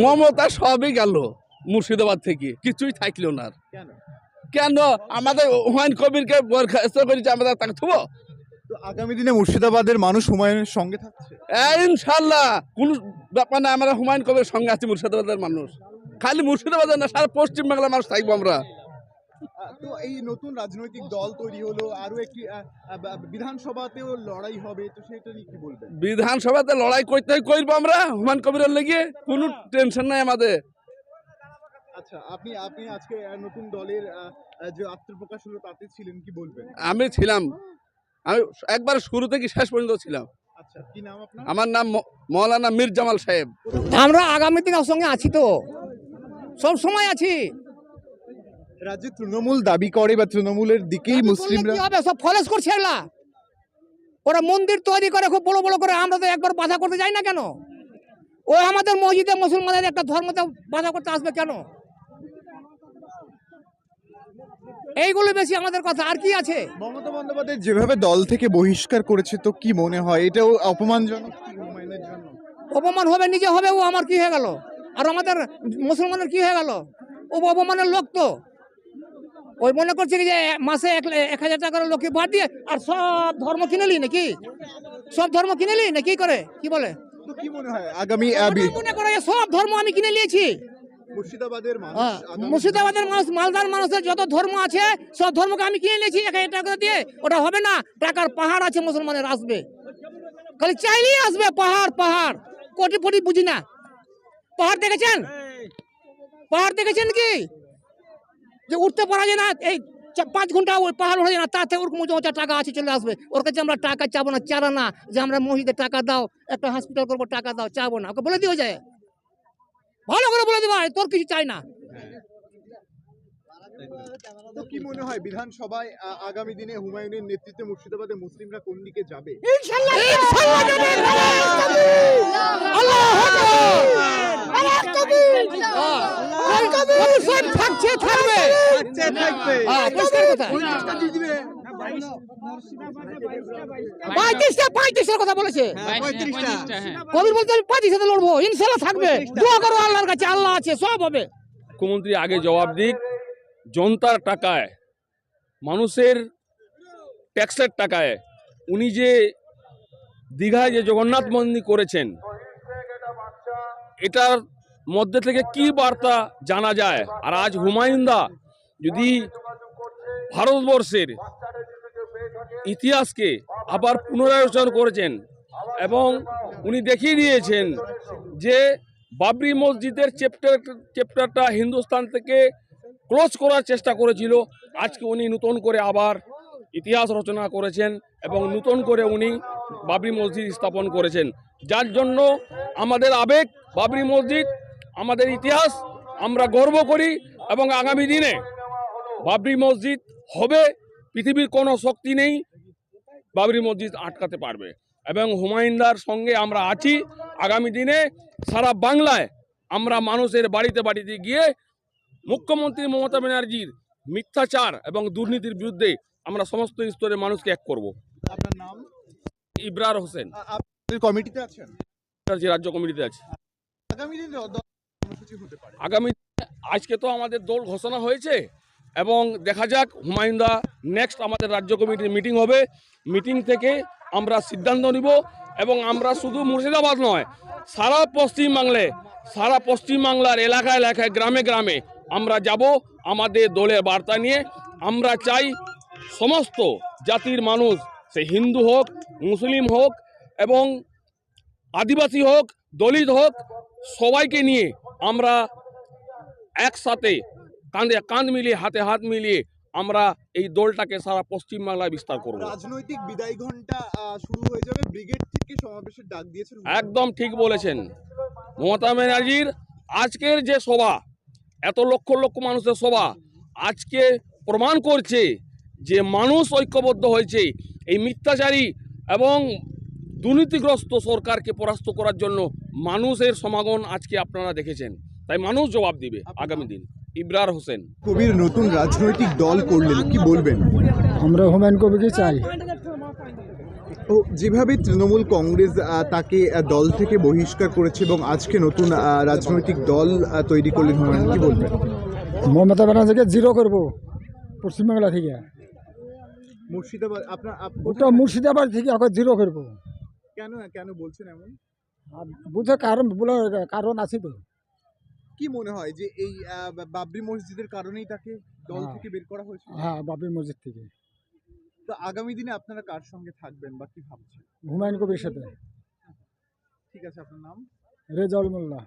মমতা সবই গেল মুর্শিদাবাদ থেকে কিছুই থাকল না। কেন? আমাদের হুমায়ুন কবিরকে বরখাস্ত করেছে আমরা তাকে থুব আগামী দিনে মুর্শিদাবাদের মানুষ হুমায়ুনের সঙ্গে থাকছে? ইনশাল্লাহ। কোন ব্যাপার না আমরা হুমায়ুন কবির সঙ্গে আছি মুর্শিদাবাদের মানুষ। খালি মুর্শিদাবাদের না সারা পশ্চিমবাংলার মানুষ থাকব আমরা। তো এই নতুন রাজনৈতিক দল তৈরি হলো আরও একটি বিধানসভাতেও লড়াই হবে তো সেটা নিয়ে কি বলবেন? বিধানসভাতে লড়াই করতে করব আমরা হুমান কবিরের লেগে? কোনো টেনশন নাই আমাদের। আচ্ছা আপনি আপনি আজকে নতুন দলের যে আত্মপ্রকাশ হলো তাতে ছিলেন কি বলবেন? আমি ছিলাম। আমি একবার শুরু থেকে শেষ পর্যন্ত ছিলাম। আচ্ছা কি নাম আপনার? আমার নাম ম- মৌলানা মীর জামাল সাহেব। আমরা আগামী দিন ওর সঙ্গে আছি তো। সব সময় আছি। রাজ্যে তৃণমূল দাবি করে বা তৃণমূলের দিকেই মুসলিমরা কি হবে? সব ফলেস করছে এগুলা। ওরা মন্দির তৈরি করে খুব বড় বড় করে আমরা তো একবার বাধা করতে যাই না কেন? ও আমাদের মসজিদে মুসলমানের একটা ধর্মতে বাধা করতে আসবে কেন? এইগুলো বেশি আমাদের কথা। আর কি আছে? মমতা বন্দ্যোপাধ্যায় যেভাবে দল থেকে বহিষ্কার করেছে তো কি মনে হয়? এটাও অপমানজনক অপমান হবে নিজে হবে ও আমার কি হয়ে গেল? আর আমাদের মুসলমানের কি হয়ে গেল? ও অপমানের লোক তো। ওই মনে করছে কি যে মাসে এক এক হাজার টাকার লোকে বাদ দিয়ে আর সব ধর্ম কিনেলি নাকি? সব ধর্ম কিনেলি না কি করে? কি বলে? মনে আগামী মনে করে সব ধর্ম আমি কিনে নিয়েছি। মুর্শিদাবাদের মানুষ হ্যাঁ, মুর্শিদাবাদের মানুষ মালদার মানুষের যত ধর্ম আছে সব ধর্মকে আমি কিনে নিয়েছি এক হাজার টাকা দিয়ে। ওটা হবে না টাকার পাহাড় আছে মুসলমানের আসবে। খালি চাইলেই আসবে পাহাড় পাহাড়। কোটি ফটি বুঝি না। পাহাড় দেখেছেন? পাহাড় দেখেছেন কি? যে উঠতে পারা যায় না এই পাঁচ ঘণ্টা ওই পাহাড় যায় না তাতে ওরকম উঁচু উঁচু টাকা আছে চলে আসবে। ওর কাছে আমরা টাকা চাবো না চারা না যে আমরা মসজিদে টাকা দাও একটা হসপিটাল করব টাকা দাও চাবো না ওকে বলে দিও যায়। ভালো করে বলে দেবো তোর কিছু চাই না। তো কি মনে হয় বিধানসভায় আগামী দিনে হুমায়ুনের নেতৃত্বে মুর্শিদাবাদে মুসলিমরা কোন দিকে যাবে? ইনশাআল্লাহ আল্লাহ সব থাকছে থাকবে হ্যাঁ, পঁয়ত্রিশটা পঁয়ত্রিশটার কথা বলেছে কবির বলতে আমি পঁয়ত্রিশটা লড়বো ইনশাল্লাহ থাকবে দোয়া করো আল্লাহর কাছে আল্লাহ আছে সব হবে মুখ্যমন্ত্রী আগে জবাব দিক জনতার টাকায় মানুষের ট্যাক্সের টাকায় উনি যে দীঘায় যে জগন্নাথ মন্দির করেছেন এটার মধ্যে থেকে কি বার্তা জানা যায় আর আজ হুমায়ুনদা যদি ভারতবর্ষের ইতিহাসকে আবার পুনরালোচনা করেছেন এবং উনি দেখিয়ে দিয়েছেন যে বাবরি মসজিদের চ্যাপ্টার চ্যাপ্টারটা হিন্দুস্তান থেকে ক্লোজ করার চেষ্টা করেছিল। আজকে উনি নতুন করে আবার ইতিহাস রচনা করেছেন এবং নতুন করে উনি বাবরি মসজিদ স্থাপন করেছেন। যার জন্য আমাদের আবেগ, বাবরি মসজিদ, আমাদের ইতিহাস, আমরা গর্ব করি এবং আগামী দিনে বাবরি মসজিদ হবে পৃথিবীর কোনো শক্তি নেই বাবরি মসজিদ আটকাতে পারবে এবং হুমায়ুনদার সঙ্গে আমরা আছি আগামী দিনে সারা বাংলায় আমরা মানুষের বাড়িতে বাড়িতে গিয়ে মুখ্যমন্ত্রী মমতা ব্যানার্জির মিথ্যাচার এবং দুর্নীতির বিরুদ্ধে আমরা সমস্ত স্তরের মানুষকে এক করব আপনার নাম ইবরার হোসেন কমিটিতে আছেন রাজ্য কমিটিতে আছে আগামী দিনে আগামী আজকে তো আমাদের দল ঘোষণা হয়েছে এবং দেখা যাক হুমায়ুনদা নেক্সট আমাদের রাজ্য কমিটির মিটিং হবে। মিটিং থেকে আমরা সিদ্ধান্ত নিব এবং আমরা শুধু মুর্শিদাবাদ নয়, সারা পশ্চিমবাংলায়, সারা পশ্চিমবাংলার এলাকা এলাকায়, গ্রামে গ্রামে আমরা যাব আমাদের দলের বার্তা নিয়ে। আমরা চাই সমস্ত জাতির মানুষ, সে হিন্দু হোক, মুসলিম হোক এবং আদিবাসী হোক, দলিত হোক, সবাইকে নিয়ে আমরা একসাথে কাঁধে কাঁধ মিলিয়ে হাতে হাত মিলিয়ে আমরা এই দলটাকে সারা পশ্চিমবাংলায় বিস্তার করব। রাজনৈতিক বিদায় ঘণ্টা শুরু হয়ে যাবে। ব্রিগেড থেকে সমাবেশের ডাক দিয়েছেন একদম ঠিক বলেছেন। মমতা ব্যানার্জির আজকের যে সভা এত লক্ষ লক্ষ মানুষের সভা আজকে প্রমাণ করছে যে মানুষ ঐক্যবদ্ধ হয়েছে। এই মিথ্যাচারী এবং দুর্নীতিগ্রস্ত সরকারকে পরাস্ত করার জন্য মানুষের সমাগম আজকে আপনারা দেখেছেন। তাই মানুষ জবাব দিবে আগামী দিন। ইবরার হোসেন। কবির নতুন রাজনৈতিক দল করলেন কি বলবেন? আমরা হুমায়ুন কবিকে চাই। ও যেভাবে তৃণমূল কংগ্রেস তাকে দল থেকে বহিষ্কার করেছে এবং আজকে নতুন রাজনৈতিক দল তৈরি করলেন হুমায়ুন কি বলবেন? মমতা ব্যানার্জিকে জিরো করব পশ্চিমবাংলা থেকে। মুর্শিদাবাদ আপনার ওটা মুর্শিদাবাদ থেকে ওকে জিরো করব। কেন কেন বলছেন এমন? বুঝে কারণ বলে কারণ আছে তো। কি মনে হয় যে এই বাবরি মসজিদের কারণেই তাকে দল হ্যাঁ। থেকে বের করা হয়েছে হ্যাঁ বাবরি মসজিদ থেকে। তো আগামী দিনে আপনারা কার সঙ্গে থাকবেন বা কি ভাবছেন? হুমায়ুন কবির সাথে। ঠিক আছে আপনার নাম? রেজাউল মোল্লা।